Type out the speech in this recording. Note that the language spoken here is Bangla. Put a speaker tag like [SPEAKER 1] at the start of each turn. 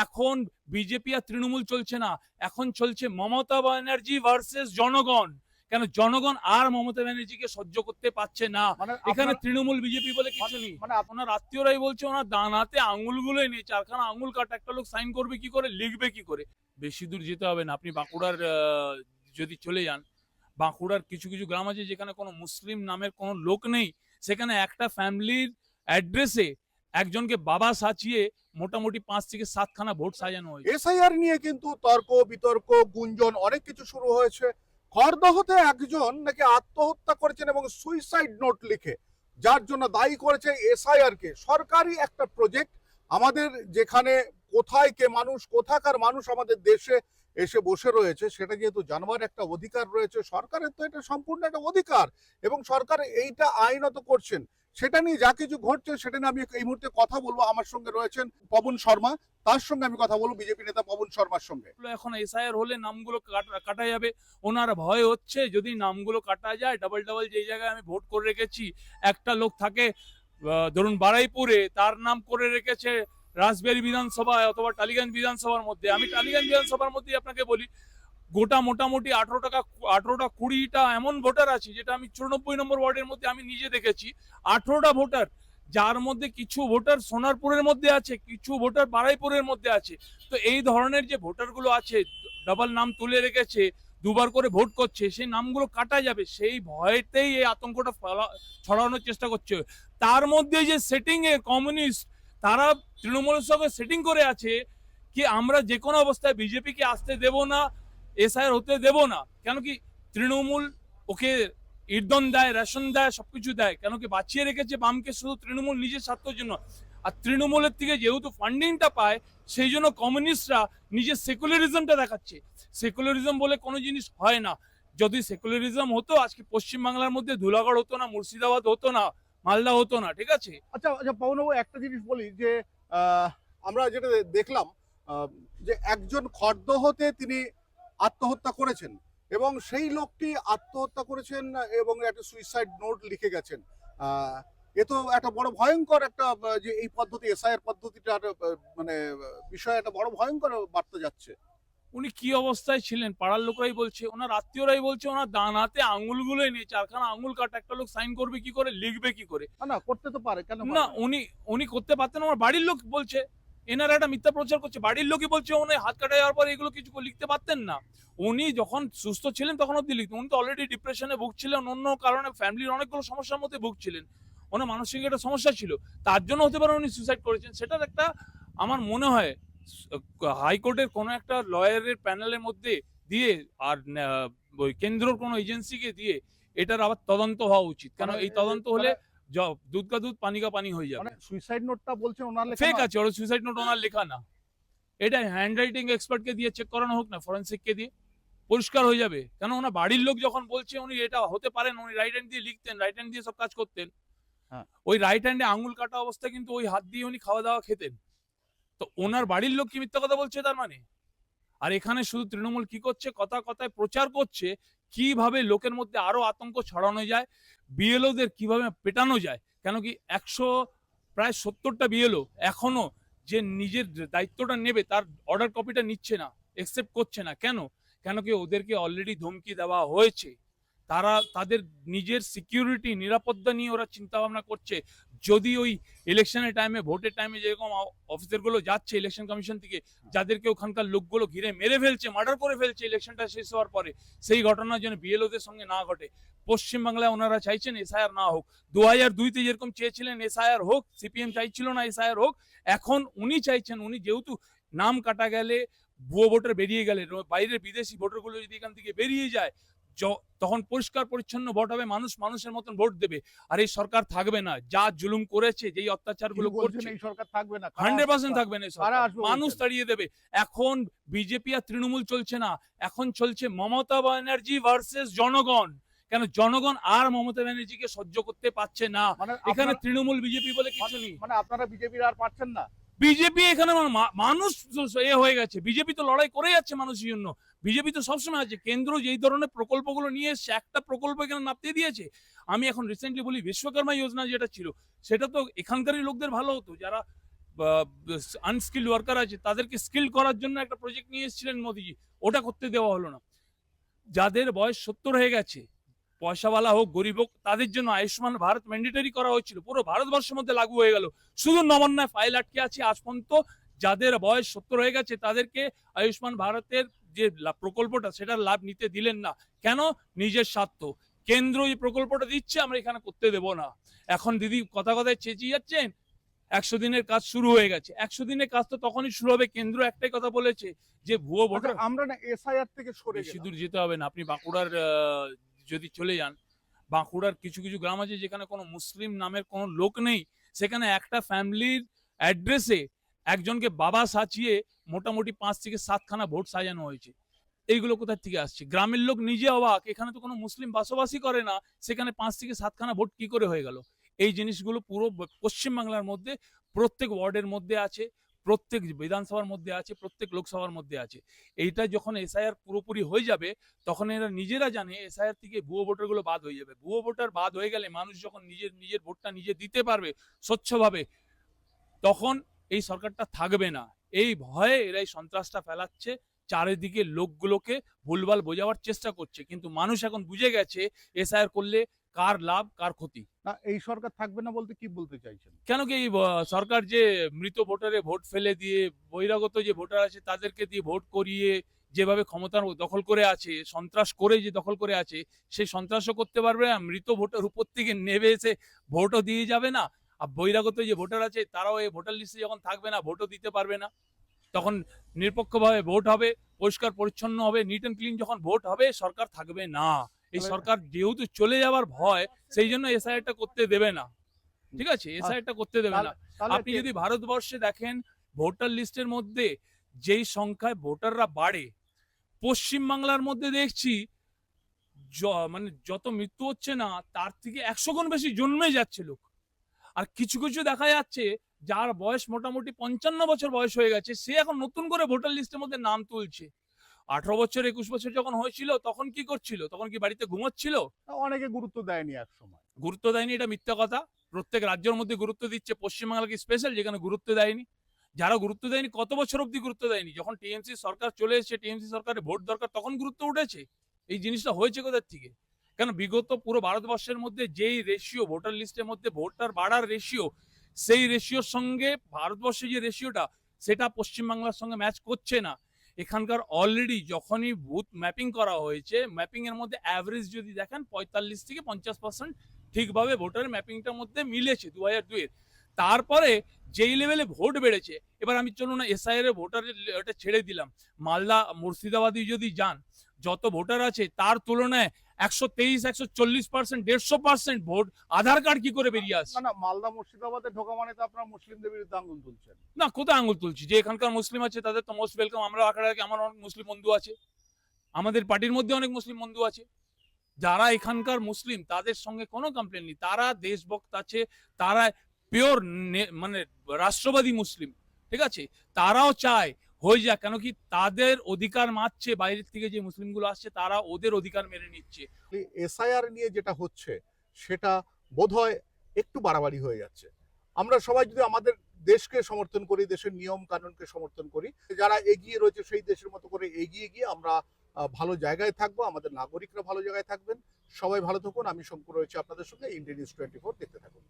[SPEAKER 1] এখন বিজেপি আর তৃণমূল চলছে না। এখন চলছে মমতা ব্যানার্জি ভার্সেস জনগণ। কেন জনগণ আর মমতা ব্যানার্জিকে সহ্য করতে পারছে না।
[SPEAKER 2] মানে
[SPEAKER 1] এখানে তৃণমূল বিজেপি বলে কিছু নেই।
[SPEAKER 2] মানে আপ-
[SPEAKER 1] ওনার আত্মীয়রাই বলছে ওনার দানাতে আঙুলগুলোই নেই। চারখানা আঙুল কাটা একটা লোক সাইন করবে কি করে লিখবে কি করে? বেশি দূর যেতে হবে না। আপনি বাঁকুড়ার যদি চলে যান বাঁকুড়ার কিছু কিছু গ্রাম আছে যেখানে কোনো মুসলিম নামের কোনো লোক নেই। সেখানে একটা ফ্যামিলির অ্যাড্রেসে একজনকে বাবা সাজিয়ে মোটামুটি পাঁচ থেকে সাতখানা ভোট সাজানো হয়েছে।
[SPEAKER 2] এসআইআর নিয়ে কিন্তু তর্ক, বিতর্ক, গুঞ্জন অনেক কিছু শুরু হয়েছে। খড়দহতে একজন নাকি আত্মহত্যা করেছেন এবং সুইসাইড নোট লিখে, যার জন্য দায়ী করেছে এসআইআর কে। সরকারি একটা প্রজেক্ট, আমাদের যেখানে কোথায় কে মানুষ, কোথাকার মানুষ আমাদের দেশে এসে বসে রয়েছে, সেটা যেহেতু জানবার একটা অধিকার রয়েছে, সরকারের তো এটা সম্পূর্ণ একটা অধিকার এবং সরকার এইটা আইনত করছেন। সেটা নিয়ে যা কিছু ঘটছে, সেটা নিয়ে আমি এই মুহূর্তে কথা বলব। আমার সঙ্গে রয়েছেন পবন শর্মা, তার সঙ্গে আমি কথা বলব বিজেপি নেতা পবন শর্মার সঙ্গে।
[SPEAKER 1] এখন এসআইআর হলে নামগুলো কাটা- যাবে। ওনার ভয় হচ্ছে যদি নামগুলো কাটা যায় ডাবল ডাবল যেই জায়গায় আমি ভোট করে রেখেছি, একটা লোক থাকে ধরুন বারাইপুরে, তার নাম করে রেখেছে রাসবেরি বিধানসভায় অথবা টালিগঞ্জ বিধানসভার মধ্যে, আমি টালিগঞ্জ বিধানসভার মধ্যে আপনাকে বলি, গোটা মোটামুটি আঠারো টাকা, আঠারোটা, কুড়িটা এমন ভোটার আছে, যেটা আমি চুরানব্বই নম্বর ওয়ার্ডের মধ্যে আমি নিজে দেখেছি। আঠারোটা ভোটার, যার মধ্যে কিছু ভোটার সোনারপুরের মধ্যে আছে, কিছু ভোটার বারাইপুরের মধ্যে আছে। তো এই ধরনের যে ভোটারগুলো আছে, ডাবল নাম তুলে রেখেছে, দুবার করে ভোট করছে, সেই নামগুলো কাটা যাবে, সেই ভয়তেই এই আতঙ্কটা ছড়ানোর চেষ্টা করছে। তার মধ্যে যে সেটিং এ কমিউনিস্ট তারা তৃণমূলের সঙ্গে সেটিং করে আছে কি আমরা যে কোনো অবস্থায় বিজেপিকে আসতে দেব না এসআইআর হতে দেব না। কেন কি তৃণমূল ওকে ইর্দন দেয়, রেশন দেয়, সবকিছু দেয়। কেন কি বাঁচিয়ে রেখেছে বামকে শুধু তৃণমূল নিজের স্বার্থের জন্য। আর তৃণমূলের থেকে যেহেতু ফান্ডিংটা পায়, সেই জন্য কমিউনিস্টরা নিজের সেকুলারিজমটা দেখাচ্ছে। সেকুলারিজম বলে কোনো জিনিস হয় না। যদি সেকুলারিজম হতো, আজকে পশ্চিমবাংলার মধ্যে ধুলাগড় হতো না, মুর্শিদাবাদ হতো না মালদা হতো না, ঠিক আছে?
[SPEAKER 2] আচ্ছা আচ্ছা পবনবাবু একটা জিনিস বলি যে আমরা যেটা দেখলাম যে একজন খর্দহতে তিনি আত্মহত্যা করেছেন এবং সেই লোকটি আত্মহত্যা করেছেন এবং একটা সুইসাইড নোট লিখে গেছেন। এ তো একটা বড় ভয়ঙ্কর একটা যে এই পদ্ধতি এসআইআর পদ্ধতিটা মানে বিষয়ে, একটা বড় ভয়ঙ্কর বার্তা যাচ্ছে।
[SPEAKER 1] উনি কি অবস্থায় ছিলেন? পাড়ার লোকরাই বলছে ওনার আত্মীয়রাই বলছে ওনার দানাতে আঙুলগুলোই নেই চারখানা আঙুল কাটা একটা লোক সাইন করবে কি করে লিখবে কি করে?
[SPEAKER 2] না, না করতে তো পারে কেন
[SPEAKER 1] না উনি উনি করতে পারতেন আমার বাড়ির লোক বলছে এনারা একটা মিথ্যা প্রচার করছে বাড়ির লোকই বলছে উনি হাত কাটা যাওয়ার পর এগুলো কিছু লিখতে পারতেন না। উনি যখন সুস্থ ছিলেন তখন অব্দি লিখতেন উনি তো অলরেডি ডিপ্রেশনে ভুগছিলেন অন্য কারণে ফ্যামিলির অনেকগুলো সমস্যার মধ্যে ভুগছিলেন। ওনার মানসিক একটা সমস্যা ছিল তার জন্য হতে পারে উনি সুসাইড করেছেন সেটার একটা আমার মনে হয় হাইকোর্টের কোনো একটা লয়ারের প্যানেলের মধ্যে দিয়ে আর ওই কেন্দ্রর কোনো এজেন্সিকে দিয়ে এটার আবার তদন্ত হওয়া উচিত। কেন এই তদন্ত হলে দুধ কা দুধ পানি কা পানি হয়ে যাবে।
[SPEAKER 2] মানে সুইসাইড নোটটা বলছেন ওনার লেখা
[SPEAKER 1] ফেক আছে ওর সুইসাইড নোট ওনার লেখা না। এটা হ্যান্ড রাইটিং এক্সপার্ট কে দিয়ে চেক করানো হোক না ফরেন্সিক কে দিয়ে পরিষ্কার হয়ে যাবে। কেন ওনার বাড়ির লোক যখন বলছে উনি এটা হতে পারেন উনি রাইট হ্যান্ড দিয়ে লিখতেন রাইট হ্যান্ড দিয়ে সব কাজ করতেন।
[SPEAKER 2] হ্যাঁ।
[SPEAKER 1] ওই রাইট হ্যান্ডে আঙুল কাটা অবস্থা কিন্তু ওই হাত দিয়ে উনি খাওয়া দাওয়া খেতেন। তো ওনার বাড়ির লোক কি মিথ্যা কথা বলছে তার মানে? আর এখানে শুধু তৃণমূল কি করছে? কথা কথায় প্রচার করছে, কীভাবে লোকের মধ্যে আরও আতঙ্ক ছড়ানো যায়, বিএলওদের কীভাবে পেটানো যায়? কেন কি একশো, প্রায় সত্তরটা বিএলও এখনও যে নিজের দায়িত্বটা নেবে, তার অর্ডার কপিটা নিচ্ছে না একসেপ্ট করছে না। কেন? কেন কি ওদেরকে অলরেডি ধমকি দেওয়া হয়েছে? তারা তাদের নিজের সিকিউরিটি নিরাপত্তা নিয়ে ওরা চিন্তা ভাবনা করছে। যদি ওই ইলেকশনের টাইমে ভোটের টাইমে যেরকম অফিসারগুলো যাচ্ছে ইলেকশন কমিশন থেকে যাদেরকে ওখানকার লোকগুলো ঘিরে মেরে ফেলছে মার্ডার করে ফেলছে ইলেকশনটা শেষ হওয়ার পরে সেই ঘটনার জন্য বিএলওদের সঙ্গে না ঘটে। পশ্চিমবাংলায় ওনারা চাইছেন এসআইআর না হোক। দু হাজার দুইতে যেরকম চেয়েছিলেন এসআইআর হোক সিপিএম চাইছিল না এসআইআর হোক এখন উনি চাইছেন উনি যেহেতু নাম কাটা গেলে ভুয়ো ভোটার বেরিয়ে গেলে বাইরের বিদেশি ভোটারগুলো যদি এখান থেকে বেরিয়ে যায় তখন পরিষ্কার পরিচ্ছন্ন ভোট হবে মানুষ মানুষের মতন ভোট দেবে। আর এই সরকার থাকবে না। যা জুলুম করেছে যেই
[SPEAKER 2] অত্যাচারগুলো
[SPEAKER 1] করছে
[SPEAKER 2] এই সরকার থাকবে না
[SPEAKER 1] হান্ড্রেড পার্সেন্ট থাকবে না মানুষ তাড়িয়ে দেবে। এখন বিজেপি আর তৃণমূল চলছে না। এখন চলছে মমতা ব্যানার্জি ভার্সেস জনগণ। কেন জনগণ আর মমতা ব্যানার্জিকে সহ্য করতে পারছে না।
[SPEAKER 2] মানে
[SPEAKER 1] এখানে তৃণমূল বিজেপি বলে কিছু নেই।
[SPEAKER 2] মানে আপনারা বিজেপির আর পাচ্ছেন না।
[SPEAKER 1] বিজেপি এখানে মানুষ এ হয়ে গেছে। বিজেপি তো লড়াই করে যাচ্ছে মানুষের জন্য। বিজেপি তো সবসময় আছে। কেন্দ্র যেই ধরনের প্রকল্পগুলো নিয়ে এসছে, একটা প্রকল্প এখানে নাপতে দিয়েছে। আমি এখন রিসেন্টলি বলি বিশ্বকর্মা যোজনা যেটা ছিল, সেটা তো এখানকারই লোকদের ভালো হতো। যারা আনস্কিল্ড ওয়ার্কার আছে, তাদেরকে স্কিল করার জন্য একটা প্রজেক্ট নিয়ে এসেছিলেন মোদিজি। ওটা করতে দেওয়া হলো না। যাদের বয়স সত্তর হয়ে গেছে পয়সাওয়ালা হোক গরিব হোক তাদের জন্য আয়ুষ্মান ভারত ম্যান্ডেটরি করা হয়েছিল। পুরো ভারতবর্ষের মধ্যে লাগু হয়ে গেল। শুধু নবান্নায় ফাইল আটকে আছে আজ পর্যন্ত। যাদের বয়স সত্তর হয়ে গেছে তাদেরকে আয়ুষ্মান ভারতের যে প্রকল্পটা সেটার লাভ নিতে দিলেন না। কেন? নিজের স্বার্থ। কেন্দ্র এই প্রকল্পটা দিচ্ছে আমরা এখানে করতে দেব না। এখন দিদি কথা কথায় চেঁচিয়ে যাচ্ছেন একশো দিনের কাজ শুরু হয়ে গেছে। একশো দিনের কাজ তো তখনই শুরু হবে কেন্দ্র একটাই কথা বলেছে যে ভুয়ো ভোটার
[SPEAKER 2] আচ্ছা, আমরা না এসআইআর থেকে সরে
[SPEAKER 1] সিঁদুর যেতে হবে না। আপনি বাঁকুড়ার যদি চলে যান, বাঁকুড়ার কিছু কিছু গ্রাম আছে যেখানে কোনো মুসলিম নামের কোনো লোক নেই, সেখানে একটা ফ্যামিলির অ্যাড্রেসে একজনকে বাবা সাজিয়ে মোটামুটি পাঁচ থেকে সাতখানা ভোট সাজানো হয়েছে। এইগুলো কোথা থেকে আসছে? গ্রামের লোক নিজে অবাক, এখানে তো কোনো মুসলিম বসবাসই করে না, সেখানে পাঁচ থেকে সাতখানা ভোট কি করে হয়ে গেল? এই জিনিসগুলো পুরো পশ্চিমবাংলার মধ্যে, প্রত্যেক ওয়ার্ডের মধ্যে আছে প্রত্যেক বিধানসভার মধ্যে আছে, প্রত্যেক লোকসভার মধ্যে আছে। এইটা যখন এসআইআর পুরোপুরি হয়ে যাবে, তখন এরা নিজেরা জানে এসআইআর থেকে ভুয়ো ভোটারগুলো বাদ হয়ে যাবে। ভুয়ো ভোটার বাদ হয়ে গেলে মানুষ যখন নিজের নিজের ভোটটা নিজে দিতে পারবে স্বচ্ছভাবে, তখন এই সরকারটা থাকবে না। এই ভয়ে এরা এই সন্ত্রাসটা ফেলাচ্ছে, চারিদিকে লোকগুলোকে ভুলভাল বোঝাবার চেষ্টা করছে। কিন্তু মানুষ এখন বুঝে গেছে এসআইআর করলে কার লাভ কার ক্ষতি?
[SPEAKER 2] না এই সরকার থাকবে না বলতে কি বলতে চাইছেন?
[SPEAKER 1] কেন কি সরকার যে মৃত ভোটারে ভোট ফেলে দিয়ে বহিরাগত যে ভোটার আছে তাদেরকে দিয়ে ভোট করিয়ে যেভাবে ক্ষমতার দখল করে আছে সন্ত্রাস করে যে দখল করে আছে সেই সন্ত্রাসও করতে পারবে না মৃত ভোটার উপর থেকে নেবে এসে ভোটও দিয়ে যাবে না। আর বহিরাগত যে ভোটার আছে তারাও এই ভোটার লিস্টে যখন থাকবে না ভোটও দিতে পারবে না। তখন নিরপেক্ষভাবে ভোট হবে পরিষ্কার পরিচ্ছন্ন হবে নিট অ্যান্ড ক্লিন যখন ভোট হবে সরকার থাকবে না। এই সরকার যেহেতু চলে যাওয়ার ভয় সেই জন্য এসআইআরটা করতে দেবে না। ঠিক আছে? এসআইআরটা করতে দেবে না। আপনি যদি ভারতবর্ষে দেখেন ভোটার লিস্টের মধ্যে যেই সংখ্যায় ভোটাররা বাড়ে পশ্চিম বাংলার মধ্যে দেখছি মানে যত মৃত্যু হচ্ছে না তার থেকে একশো গুণ বেশি জন্মে যাচ্ছে লোক। আর কিছু কিছু দেখা যাচ্ছে যার বয়স মোটামুটি পঞ্চান্ন বছর বয়স হয়ে গেছে সে এখন নতুন করে ভোটার লিস্টের মধ্যে নাম তুলছে। আঠারো বছর একুশ বছর যখন হয়েছিল তখন কি করছিল? তখন কি বাড়িতে ঘুমোচ্ছিল?
[SPEAKER 2] অনেকে গুরুত্ব দেয়নি এক সময়।
[SPEAKER 1] গুরুত্ব দেয়নি এটা মিথ্যা কথা। প্রত্যেক রাজ্যের মধ্যে গুরুত্ব দিচ্ছে পশ্চিমবাংলাকে স্পেশাল যেখানে গুরুত্ব দেয়নি। যারা গুরুত্ব দেয়নি কত বছর অব্দি গুরুত্ব দেয়নি? যখন টিএমসি সরকার চলে এসেছে টিএমসি সরকারের ভোট দরকার তখন গুরুত্ব উঠেছে। এই জিনিসটা হয়েছে কোথার থেকে? কেন বিগত পুরো ভারতবর্ষের মধ্যে যেই রেশিও ভোটার লিস্টের মধ্যে ভোটার বাড়ার রেশিও সেই রেশিওর সঙ্গে ভারতবর্ষে যে রেশিওটা সেটা পশ্চিমবাংলার সঙ্গে ম্যাচ করছে না। এখানকার অলরেডি যখনই বুথ ম্যাপিং করা হয়েছে ম্যাপিং এর মধ্যে অ্যাভারেজ যদি দেখেন, পঁয়তাল্লিশ থেকে পঞ্চাশ পার্সেন্ট ঠিকভাবে ভোটার ম্যাপিংটার মধ্যে মিলেছে দু হাজার দুয়ের তারপরে যেই লেভেলে ভোট বেড়েছে, এবার আমি চলুন না এসআইআর এর ভোটার ওটা ছেড়ে দিলাম। মালদা, মুর্শিদাবাদী যদি যান, যত ভোটার আছে, তার তুলনায় একশো তেইশ একশো চল্লিশ পার্সেন্ট দেড়শো পার্সেন্ট ভোট আধার কার্ড কি করে বেরিয়ে আসছে
[SPEAKER 2] না মালদা মুর্শিদাবাদে ঢোকা মানে তো আপনারা মুসলিমদের বিরুদ্ধে আঙ্গুল তুলছেন।
[SPEAKER 1] না কোথায় আঙুল তুলছি? যে এখানকার মুসলিম আছে তাদের তো মোস্ট ওয়েলকাম আমরা আঁকড়া রাখি আমার অনেক মুসলিম বন্ধু আছে। আমাদের পার্টির মধ্যে অনেক মুসলিম বন্ধু আছে। যারা এখানকার মুসলিম তাদের সঙ্গে কোনো কমপ্লেন নেই। তারা দেশভক্ত আছে তারা পিওর মানে রাষ্ট্রবাদী মুসলিম ঠিক আছে? তারাও চায় হয়ে যাক, কেন কি তাদের অধিকার মারছে, বাইরের থেকে যে মুসলিমগুলো আসছে, তারা ওদের অধিকার মেনে নিচ্ছে।
[SPEAKER 2] এসআইআর নিয়ে যেটা হচ্ছে, সেটা বোধহয় একটু বাড়াবাড়ি হয়ে যাচ্ছে। আমরা সবাই যদি আমাদের দেশকে সমর্থন করি, দেশের নিয়ম কানুনকে সমর্থন করি, যারা এগিয়ে রয়েছে সেই দেশের মতো করে এগিয়ে গিয়ে আমরা ভালো জায়গায় থাকব, আমাদের নাগরিকরা ভালো জায়গায় থাকবেন। সবাই ভালো থাকুন, আমি শঙ্কর রয়েছে আপনাদের সঙ্গে ইন্ডিয়ান নিউজ টোয়েন্টি ফোর দেখতে থাকুন।